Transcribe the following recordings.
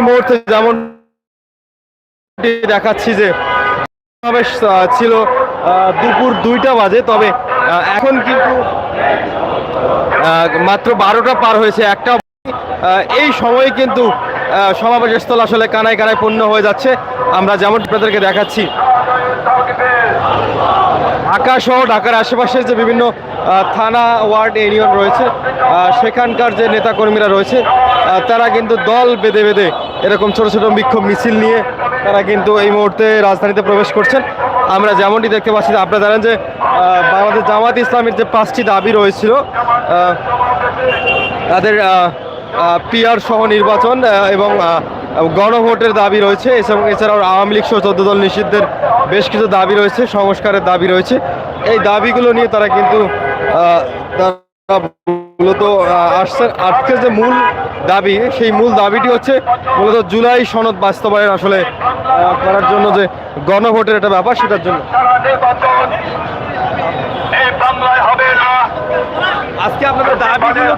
এই মুহূর্তে যেমন দেখাচ্ছি যে ছিল দুপুর দুইটা বাজে তবে এখন কিন্তু মাত্র বারোটা পার হয়েছে একটা। এই সময়ে কিন্তু আহ, সমাবেশ স্থল আসলে কানায় কানায় পূর্ণ হয়ে যাচ্ছে। আমরা যেমন আপনাদেরকে দেখাচ্ছি ঢাকা সহ ঢাকার আশেপাশের যে বিভিন্ন থানা ওয়ার্ড ইউনিয়ন রয়েছে সেখানকার যে নেতাকর্মীরা রয়েছে তারা কিন্তু দল বেঁধে বেঁধে এরকম ছোট ছোট বিক্ষোভ মিছিল নিয়ে তারা কিন্তু এই মুহূর্তে রাজধানীতে প্রবেশ করছেন। আমরা যেমনটি দেখতে পাচ্ছি, আপনারা জানেন যে বাংলাদেশ জামাত ইসলামের যে পাঁচটি দাবি রয়েছিল তাদের পিআর সহ নির্বাচন এবং গণভোটের দাবি রয়েছে, এবং এছাড়াও আওয়ামী লীগ সহ চোদ্দ দল নিষিদ্ধের বেশ কিছু দাবি রয়েছে, সংস্কারের দাবি রয়েছে। এই দাবিগুলো নিয়ে তারা কিন্তু মূলত আসছেন আজকের যে মূল দাবি, সেই মূল দাবিটি হচ্ছে মূলত জুলাই সনদ বাস্তবায়ন আসলে করার জন্য যে গণভোটের একটা ব্যাপার, সেটার জন্য। আজকে আপনাদের দাবিগুলো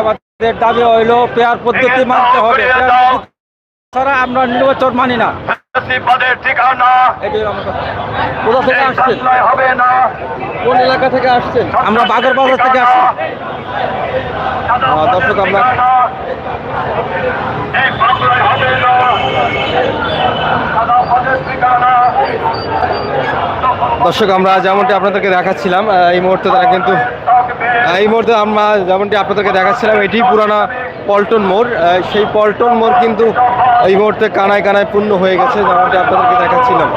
আমাদের দাবি হইল, পেয়ার পদ্ধতি মানতে হবে। ছাড়া আমরা নির্বাচন মানি না। পদের ঠিকানা এটাই আমার কথা। কোথা থেকে আসছেন? হবে না। কোন এলাকা থেকে আসছেন? আমরা বাগের বাজার থেকে আসছি। দর্শক আমরা দর্শক আমরা যেমনটি আপনাদেরকে দেখাচ্ছিলাম এই মুহূর্তে তারা কিন্তু এই মুহূর্তে আমরা যেমনটি আপনাদেরকে দেখাচ্ছিলাম এটি পুরানা পল্টন মোড়। সেই পল্টন মোড় কিন্তু এই মুহূর্তে কানায় কানায় পূর্ণ হয়ে গেছে যেমনটি আপনাদেরকে দেখাচ্ছিলাম।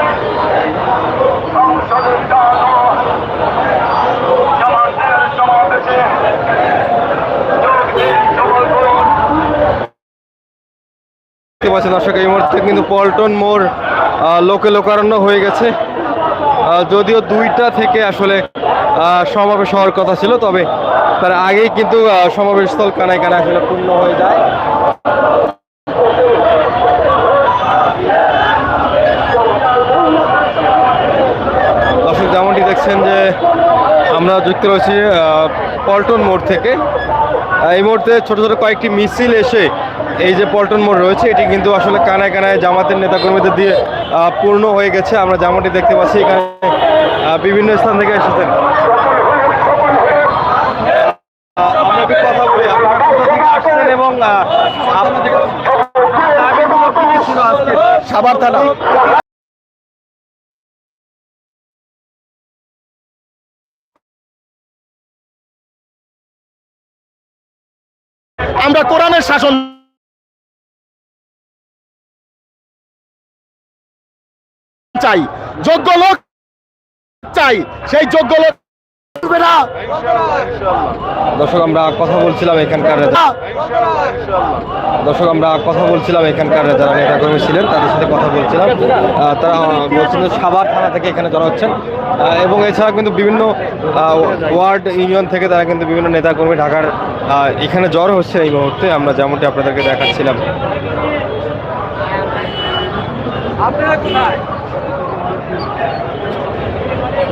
দর্শক, এই মুহূর্তে কিন্তু পল্টন মোড় লোকে লোকারণ্য হয়ে গেছে। যদিও দুইটা থেকে আসলে সমাবেশ হওয়ার কথা ছিল, তবে তার আগেই কিন্তু সমাবেশস্থল কানায় কানায় আসলে পূর্ণ হয়ে যায় দর্শক যেমনটি দেখছেন যে আমরা যুক্ত রয়েছি পল্টন মোড় থেকে। এই মুহূর্তে ছোট ছোট কয়েকটি মিছিল এসে এই যে পল্টন মোড় রয়েছে, এটি কিন্তু আসলে কানায় কানায় জামাতের নেতাকর্মীদের দিয়ে পূর্ণ হয়ে গেছে। আমরা জামাটি দেখতে পাচ্ছি, এখানে বিভিন্ন স্থান থেকে এসেছেন। আমরা একটু আমরা কোরআনের শাসন চাই। যোগ্য লোক চাই সেই যোগ্য লোক দর্শক, আমরা কথা বলছিলাম এখানকার দর্শক, আমরা কথা বলছিলাম এখানকার যারা নেতাকর্মী ছিলেন, তাদের সাথে কথা বলছিলাম। তারা বলছেন যে সাভার থানা থেকে এখানে জড়ো হচ্ছেন। এবং এছাড়া কিন্তু বিভিন্ন ওয়ার্ড ইউনিয়ন থেকে তারা কিন্তু বিভিন্ন নেতাকর্মী ঢাকার এখানে জ্বর হচ্ছে এই মুহূর্তে। আমরা যেমনটি আপনাদেরকে দেখাচ্ছিলাম।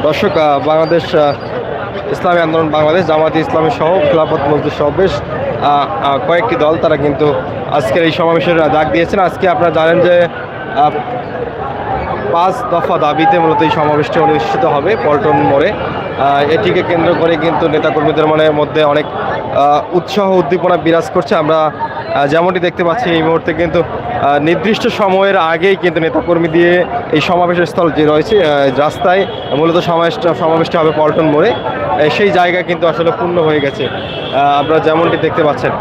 দর্শক বাংলাদেশ ইসলামী আন্দোলন বাংলাদেশ জামাতি ইসলামী সহ খিলাফত মজদুর সহ বেশ কয়েকটি দল তারা কিন্তু আজকের এই সমাবেশের ডাক দিয়েছেন। আজকে আপনারা জানেন যে পাঁচ দফা দাবিতে মূলত এই সমাবেশটি অনুষ্ঠিত হবে পল্টন মোড়ে। এটিকে কেন্দ্র করে কিন্তু নেতাকর্মীদের মনের মধ্যে অনেক উৎসাহ উদ্দীপনা বিরাজ করছে। আমরা যেমনটি দেখতে পাচ্ছি এই মুহূর্তে কিন্তু নির্দিষ্ট সময়ের আগেই কিন্তু নেতাকর্মী দিয়ে এই সমাবেশের স্থল যে রয়েছে রাস্তায় মূলত সমাবেশটা সমাবেশটা হবে পল্টন মোড়ে। সেই জায়গা কিন্তু আসলে পূর্ণ হয়ে গেছে। আপনারা যেমনটি দেখতে পাচ্ছেন।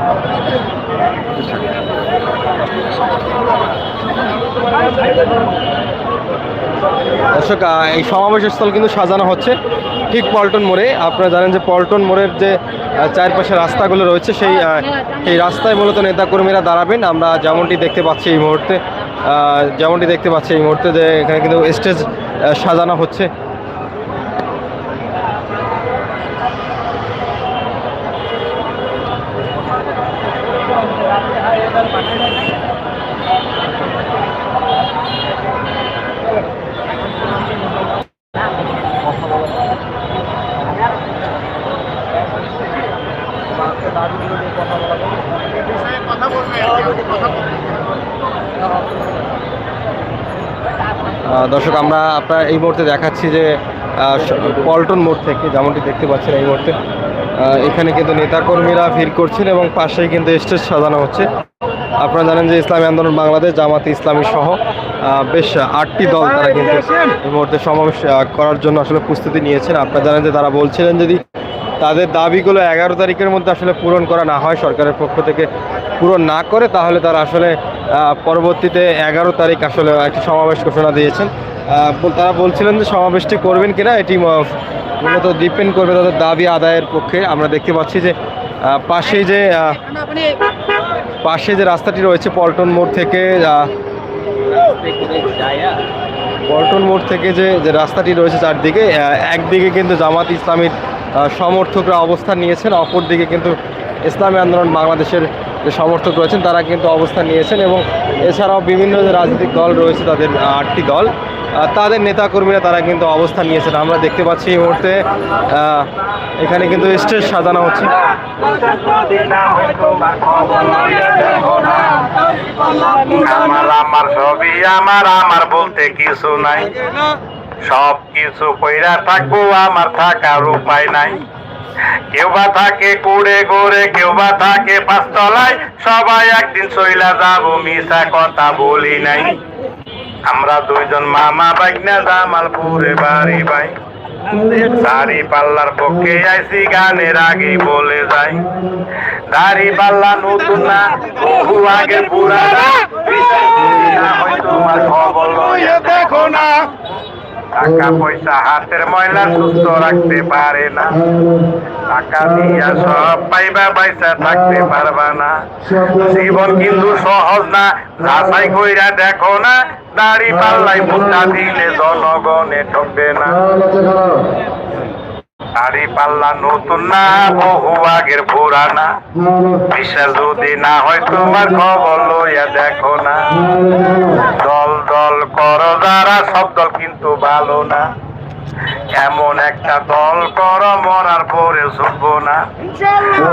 দর্শক এই সমাবেশের স্থল কিন্তু সাজানো হচ্ছে। ঠিক পল্টন মোড়ে। আপনারা জানেন যে পল্টন মোড়ের যে চারপাশে রাস্তাগুলো রয়েছে, সেই সেই রাস্তায় মূলত নেতাকর্মীরা দাঁড়াবেন। আমরা যেমনটি দেখতে পাচ্ছি এই মুহূর্তে যেমনটি দেখতে পাচ্ছি এই মুহূর্তে যে এখানে কিন্তু স্টেজ সাজানো হচ্ছে। দর্শক, আমরা আপনার এই মুহূর্তে দেখাচ্ছি যে পল্টন মোড় থেকে যেমনটি দেখতে পাচ্ছেন এই মুহূর্তে এখানে কিন্তু নেতাকর্মীরা ভিড় করছেন এবং পাশেই কিন্তু স্টেজ সাজানো হচ্ছে। আপনারা জানেন যে ইসলামী আন্দোলন বাংলাদেশ, জামাতে ইসলামী সহ বেশ আটটি দল তারা কিন্তু এই মুহূর্তে সমাবেশ করার জন্য আসলে প্রস্তুতি নিয়েছেন। আপনারা জানেন যে তারা বলছিলেন যদি তাদের দাবিগুলো এগারো তারিখের মধ্যে আসলে পূরণ করা না হয় সরকারের পক্ষ থেকে, পূরণ না করে, তাহলে তারা আসলে পরবর্তীতে এগারো তারিখ আসলে একটি সমাবেশ ঘোষণা দিয়েছেন। তারা বলছিলেন যে সমাবেশটি করবেন কিনা, এটি মূলত ডিপেন্ড করবে তাদের দাবি আদায়ের পক্ষে। আমরা দেখতে পাচ্ছি যে পাশেই যে পাশে যে রাস্তাটি রয়েছে পল্টন মোড় থেকে পল্টন মোড় থেকে যে যে রাস্তাটি রয়েছে চারদিকে একদিকে কিন্তু জামাত ইসলামীর সমর্থকরা অবস্থান নিয়েছেন, অপরদিকে কিন্তু ইসলামী আন্দোলন বাংলাদেশের যে সমর্থক রয়েছেন, তারা কিন্তু অবস্থান নিয়েছেন এবং এছাড়াও বিভিন্ন যে রাজনৈতিক দল রয়েছে, তাদের আটটি দল তাদের নেতাকর্মীরা তারা কিন্তু অবস্থান নিয়েছেন। আমরা দেখতে পাচ্ছি এই মুহূর্তে এখানে কিন্তু স্টেজ সাজানো হচ্ছে। আমার আমার বলতে কিছু নাই। সব কিছু কইরা থাকব, আমার থাকার উপায় নাই। কেউ বা থাকে কুড়ে গোড়ে কেউ বা থাকে পাঁচতলায় সবাই একদিন চইলা যাব মিশা কথা বলি নাই। আমরা দুইজন মামা বাইকনা জামালপুরে বাড়ি ভাই দাড়ি পাল্লার পক্ষে আইসি গানের আগে বলে যাই। দাড়ি পাল্লা নতুন না, বহু আগে পুরানা। তোমার খবর দেখো না। টাকা পয়সা হাতের ময়লা সুস্থ রাখতে পারে না। টাকা দিয়া সব পাইবা, পয়সা থাকতে পারবা না। জীবন কিন্তু সহজ না। যাচাই কইরা দেখো না, দাড়ি পাল্লাই বুদ্ধা দিলে জনগণে ঠকবে না। দাড়ি পাল্লা নতুন না, বহু আগের পুরানা। বিশ্বাস যদি না হয় তোমার খবর লইয়া দেখো না। দল দল করো যারা, সব দল কিন্তু ভালো না। এমন একটা দল করো, মরার পরে শুনব না।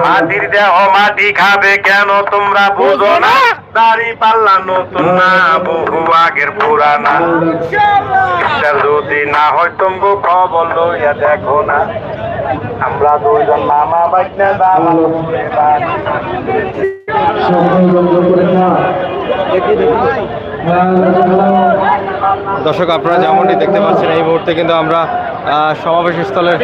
মাটির দেহ মাটি খাবে কেন তোমরা বুঝো না? দাড়ি পাল্লা নতুন না, বহু আগের পুরানা। যদি না হয় তুমি খবর লইয়া দেখো না। আমরা দুইজন মামা বাইকনা দামা দর্শক, আপনারা যেমনটি দেখতে পাচ্ছেন, এই মুহূর্তে কিন্তু আমরা সমাবেশ স্থলের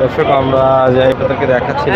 দর্শক, আমরা যাই আপনাদেরকে দেখাচ্ছি